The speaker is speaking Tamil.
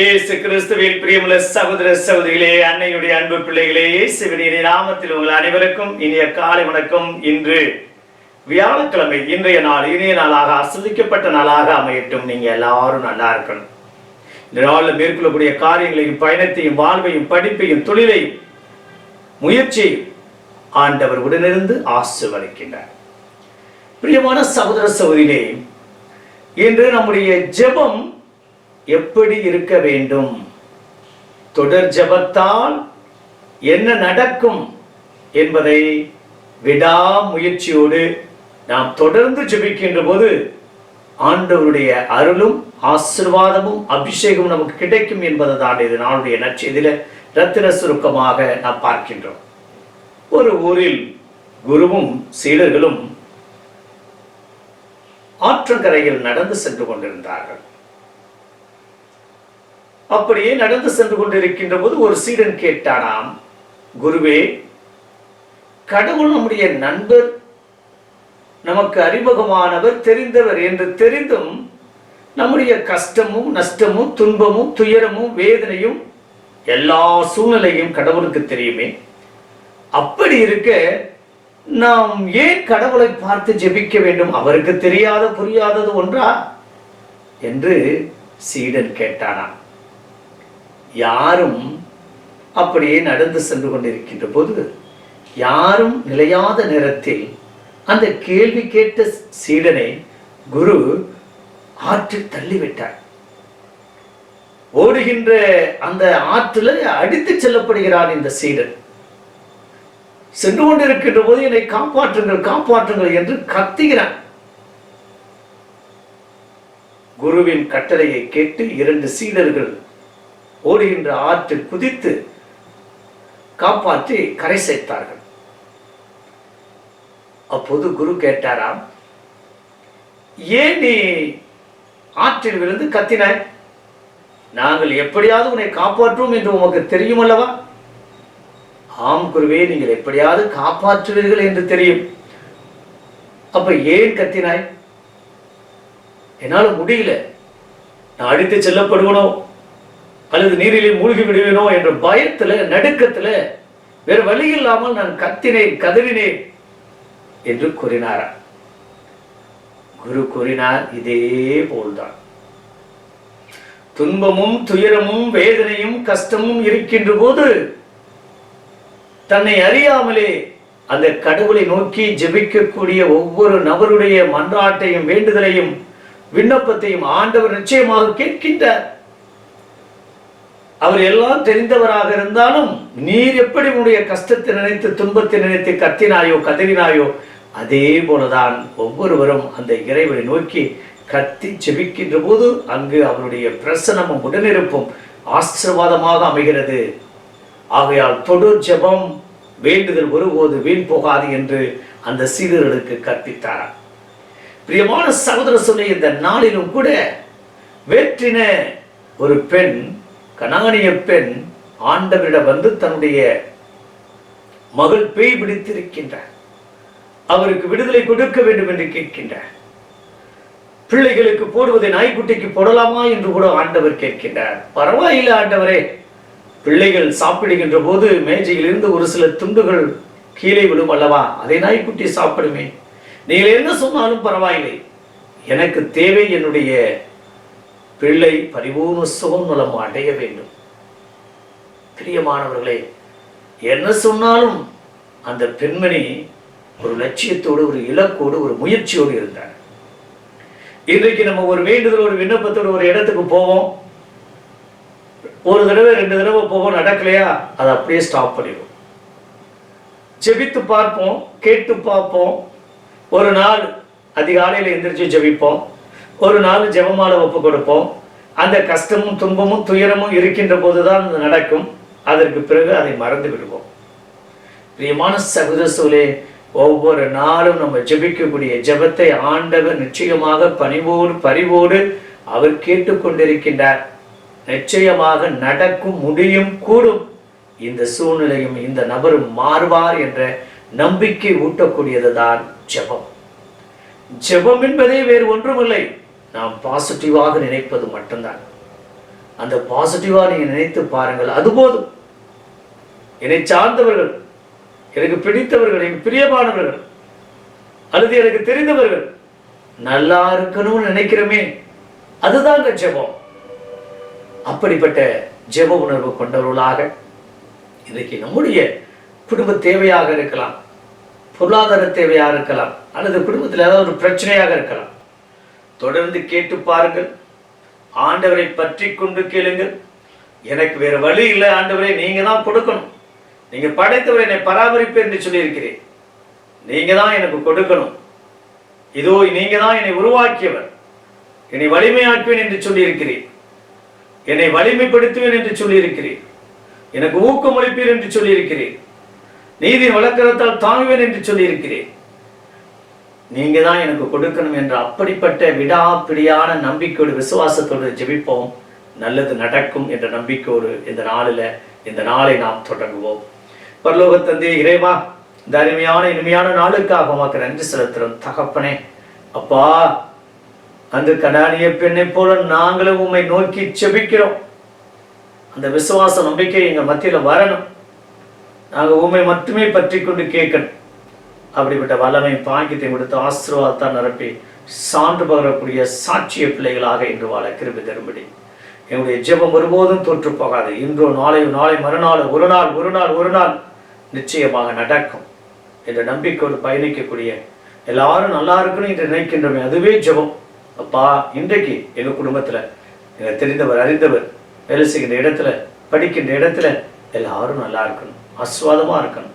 இயேசு கிறிஸ்துவின் பிரியமுள்ள சகோதர சகோதரிகளே அன்னையுடைய அன்பு பிள்ளைகளே இயேசுவின் நாமத்தில் உங்கள் அனைவருக்கும் இனிய காலை வணக்கம். இன்று வியாழக்கிழமை இன்றைய நாள் இனிய நாளாக ஆஸ்வதிக்கப்பட்ட நாளாக அமையட்டும். நீங்க எல்லாரும் நல்லா இருக்கணும். இந்த நாளில் மேற்கொள்ளக்கூடிய காரியங்களையும் பயணத்தையும் வாழ்வையும் படிப்பையும் தொழிலையும் முயற்சியையும் ஆண்டவர் உடனிருந்து ஆசிர்வதிக்கின்றார். பிரியமான சகோதர சகோதரிகளே இன்று நம்முடைய ஜெபம் எப்படி இருக்க வேண்டும்? தொடர் ஜெபத்தால் என்ன நடக்கும் என்பதை விடாமுயற்சியோடு நாம் தொடர்ந்து ஜெபிக்கின்ற போது ஆண்டவருடைய அருளும் ஆசிர்வாதமும் அபிஷேகமும் நமக்கு கிடைக்கும் என்பதுதான் இது நாளுடைய நற்செய்தியில ரத்தின சுருக்கமாக நாம் பார்க்கின்றோம். ஒரு ஊரில் குருவும் சீடர்களும் ஆற்றங்கரையில் நடந்து சென்று கொண்டிருந்தார்கள். அப்படியே நடந்து சென்று கொண்டிருக்கின்ற போது ஒரு சீடன் கேட்டானாம் குருவே கடவுள் நம்முடைய நண்பர் நமக்கு அறிமுகமானவர் தெரிந்தவர் என்று தெரிந்தும் நம்முடைய கஷ்டமும் நஷ்டமும் துன்பமும் துயரமும் வேதனையும் எல்லா சூழ்நிலையும் கடவுளுக்கு தெரியுமே. அப்படி இருக்க நாம் ஏன் கடவுளை பார்த்து ஜெபிக்க வேண்டும்? அவருக்கு தெரியாத புரியாதது ஒன்றா? என்று சீடன் கேட்டானான் யாரும் அப்படியே நடந்து சென்று கொண்டிருக்கின்ற போது யாரும் நிலையாத நேரத்தில் அந்த கேள்வி கேட்ட சீடனை குரு ஆற்றில் தள்ளிவிட்டார். ஓடுகின்ற அந்த ஆற்றில் அடித்து செல்லப்படுகிறான் இந்த சீடன். சென்று கொண்டிருக்கின்ற போது என்னை காப்பாற்றுங்கள் காப்பாற்றுங்கள் என்று கத்துகிறான். குருவின் கட்டளையை கேட்டு இரண்டு சீடர்கள் ஓடுகின்ற ஆற்றில் குதித்து காப்பாற்றி கரை சேர்த்தார்கள். அப்போது குரு கேட்டாராம் ஏன் நீ ஆற்றில் விழுந்து கத்தினாய்? நாங்கள் எப்படியாவது உன்னை காப்பாற்றுவோம் என்று உமக்கு தெரியும் அல்லவா ஆம் குருவே நீங்கள் எப்படியாவது காப்பாற்றுவீர்கள் என்று தெரியும். அப்ப ஏன் கத்தினாய்? என்னால முடியல. நான் அடித்து செல்லப்படுவனோ? அல்லது நீரிலே மூழ்கி விடுவேனோ என்ற பயத்துல நடுக்கத்துல வேறு வழி இல்லாமல் நான் கத்தினேன் கதறினேன் என்று கூறினாரா? குரு கூறினார் இதே போல்தான். துன்பமும் துயரமும் வேதனையும் கஷ்டமும் இருக்கின்ற போது தன்னை அறியாமலே அந்த கடவுளை நோக்கி ஜெபிக்கக்கூடிய ஒவ்வொரு நபருடைய மன்றாட்டையும் வேண்டுதலையும் விண்ணப்பத்தையும் ஆண்டவர் நிச்சயமாக கேட்கின்றார். அவர் எல்லாம் தெரிந்தவராக இருந்தாலும் நீர் எப்படி உன்னுடைய கஷ்டத்தை நினைத்து துன்பத்தை நினைத்து கத்தினாயோ கதறினாயோ அதே போலதான் ஒவ்வொருவரும் அந்த இறைவனை நோக்கி கத்தி செபிக்கின்ற போது அங்கு அவருடைய பிரசனமும் உடனிருப்பும் ஆசிர்வாதமாக அமைகிறது. ஆகையால் தொடர் ஜெபம் வேண்டுதல் ஒருபோது வீண் போகாது என்று அந்த சீடர்களுக்கு கற்பித்தாராம் பிரியமான சகோதர சொல்லி இந்த நாளிலும் கூட வேற்றின ஒரு பெண் கனானிய பெண் ஆண்டவரிடம் வந்து தன்னுடைய மகள் பேய் பிடித்திருக்கின்றார். அவருக்கு விடுதலை கொடுக்க வேண்டும் என்று கேட்கின்றார். பிள்ளைகளுக்கு போடுவதை நாய்க்குட்டிக்கு போடலாமா என்று கூட ஆண்டவர் கேட்கின்றார். பரவாயில்லை ஆண்டவரே. பிள்ளைகள் சாப்பிடுகின்ற போது மேஜையிலிருந்து ஒரு சில துண்டுகள் கீழே விடும் அல்லவா? அதை நாய்க்குட்டி சாப்பிடுமே. நீங்கள் என்ன சொன்னாலும் பரவாயில்லை. எனக்கு தேவை என்னுடைய பிள்ளை பரிபூர்ண சுகம் நலம் அடைய வேண்டும். பிரியமானவர்களே என்ன சொன்னாலும் அந்த பெண்மணி ஒரு லட்சியத்தோடு ஒரு இலக்கோடு ஒரு முயற்சியோடு இருந்தார். இன்றைக்கு நம்ம ஒரு வேண்டுதல் ஒரு விண்ணப்பத்தோடு ஒரு இடத்துக்கு போவோம். ஒரு தடவை ரெண்டு தடவை போவோம் நடக்கலையா? அதை அப்படியே ஸ்டாப் பண்ணிடுவோம். ஜெபித்து பார்ப்போம் கேட்டு பார்ப்போம். ஒரு நாள் அதிகாலையில் எந்திரிச்சு ஜெபிப்போம். ஒரு நாள் ஜெபமால ஒப்பு கொடுப்போம். அந்த கஷ்டமும் துன்பமும் துயரமும் இருக்கின்ற போதுதான் அது நடக்கும். அதற்கு பிறகு அதை மறந்து விடுவோம். பிரியமான சகோதர ஒவ்வொரு நாளும் நம்ம ஜெபிக்கக்கூடிய ஜெபத்தை ஆண்டவர் நிச்சயமாக பணிவோடு பரிவோடு அவர் கேட்டுக்கொண்டிருக்கின்றார். நிச்சயமாக நடக்கும் முடியும் கூடும். இந்த சூழ்நிலையும் இந்த நபரும் மாறுவார் என்ற நம்பிக்கை ஊட்டக்கூடியதுதான் ஜெபம். ஜெபம் என்பதே வேறு ஒன்றுமில்லை. நாம் பாசிட்டிவாக நினைப்பது மட்டும்தான். அந்த பாசிட்டிவாக நீங்கள் நினைத்து பாருங்கள் அது போதும். என்னை சார்ந்தவர்கள் எனக்கு பிடித்தவர்கள் எனக்கு பிரியமானவர்கள் அல்லது எனக்கு தெரிந்தவர்கள் நல்லா இருக்கணும்னு நினைக்கிறோமே அதுதாங்க ஜெபம். அப்படிப்பட்ட ஜெப உணர்வு கொண்டவர்களாக இன்றைக்கு நம்முடைய குடும்ப தேவையாக இருக்கலாம் பொருளாதார தேவையாக இருக்கலாம் அல்லது குடும்பத்தில் ஏதாவது ஒரு பிரச்சனையாக இருக்கலாம் தொடர்ந்து கேட்டு பாருங்கள். ஆண்டவரை பற்றி கொண்டு கேளுங்கள். எனக்கு வேறு வழி இல்லை ஆண்டவரை நீங்கள் தான் கொடுக்கணும். நீங்கள் படைத்தவர் என்னை பராமரிப்பு என்று சொல்லியிருக்கிறேன். நீங்கள் தான் எனக்கு கொடுக்கணும். இதோ நீங்கள் தான் என்னை உருவாக்கியவர். என்னை வலிமையாக்குவேன் என்று சொல்லியிருக்கிறேன். என்னை வலிமைப்படுத்துவேன் என்று சொல்லியிருக்கிறேன். எனக்கு ஊக்கமளிப்பீர் என்று சொல்லியிருக்கிறேன். நீதி வழக்கரத்தால் தாங்குவேன் என்று சொல்லியிருக்கிறேன். நீங்க தான் எனக்கு கொடுக்கணும் என்ற அப்படிப்பட்ட விடாப்பிடியான நம்பிக்கையோடு விசுவாசத்தோடு ஜெபிப்போம். நல்லது நடக்கும் என்ற நம்பிக்கையோடு இந்த நாளில் இந்த நாளை நாம் தொடங்குவோம். பரலோக தந்தை இறைவா இந்த அருமையான இனிமையான நாளுக்காக உமக்கு நன்றி செலுத்துறோம் தகப்பனே அப்பா அந்த கடானிய பெண்ணை போல நாங்களும் உண்மை நோக்கி செபிக்கிறோம் அந்த விசுவாச நம்பிக்கை எங்கள் மத்தியில் வரணும். நாங்கள் உண்மை மட்டுமே பற்றி கொண்டு கேட்கணும். அப்படிப்பட்ட வல்லமை பாக்கியத்தை கொடுத்து ஆசீர்வாதத்தால் நிரப்பி சான்று பகரக்கூடிய சாட்சிய பிள்ளைகளாக இன்று வாழ கிருபி தரும்படி. எங்களுடைய ஜெபம் ஒருபோதும் தோற்று போகாது. இன்றோ நாளையோ நாளை மறுநாள் ஒரு நாள் ஒரு நாள் ஒரு நாள் நிச்சயமாக நடக்கும் என்ற நம்பிக்கையோடு பயணிக்கக்கூடிய எல்லாரும் நல்லா இருக்கணும் என்று நினைக்கின்றோமே. அதுவே ஜெபம். அப்பா இன்றைக்கு எங்கள் குடும்பத்தில் எங்கள் தெரிந்தவர் அறிந்தவர் வேலை செய்கின்ற இடத்துல படிக்கின்ற இடத்துல எல்லாரும் நல்லா இருக்கணும். ஆஸ்வாதமாக இருக்கணும்.